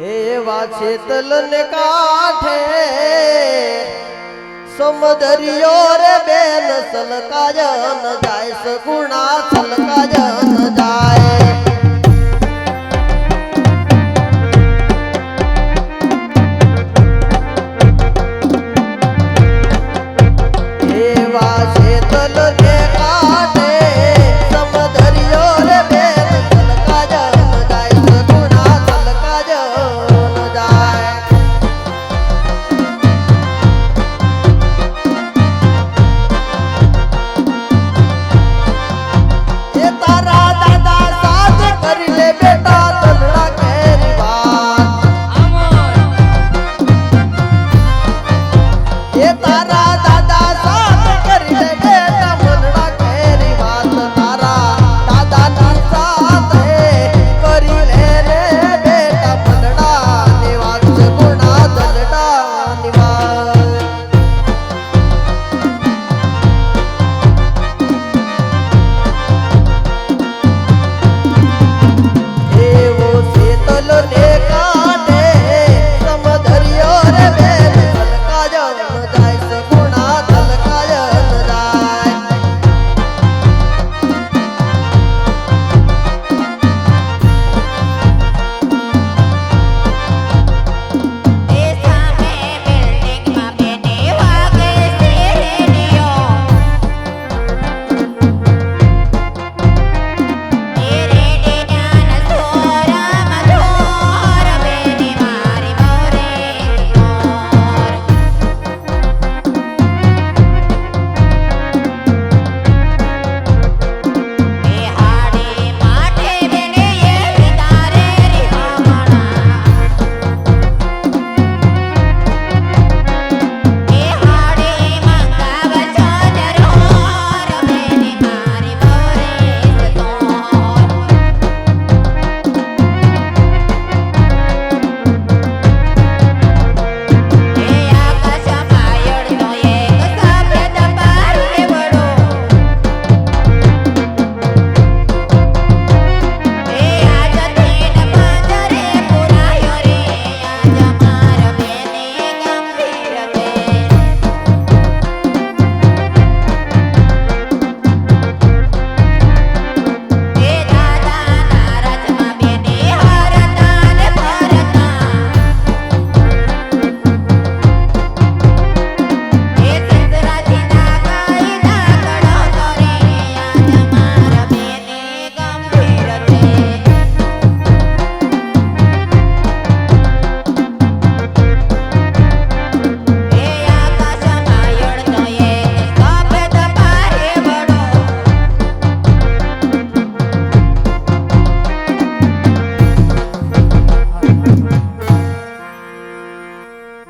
હે એવા છેતલ ને કાંઠે સમદરિયો રે બેન સલકાય ન જાય સગુણા સલકાય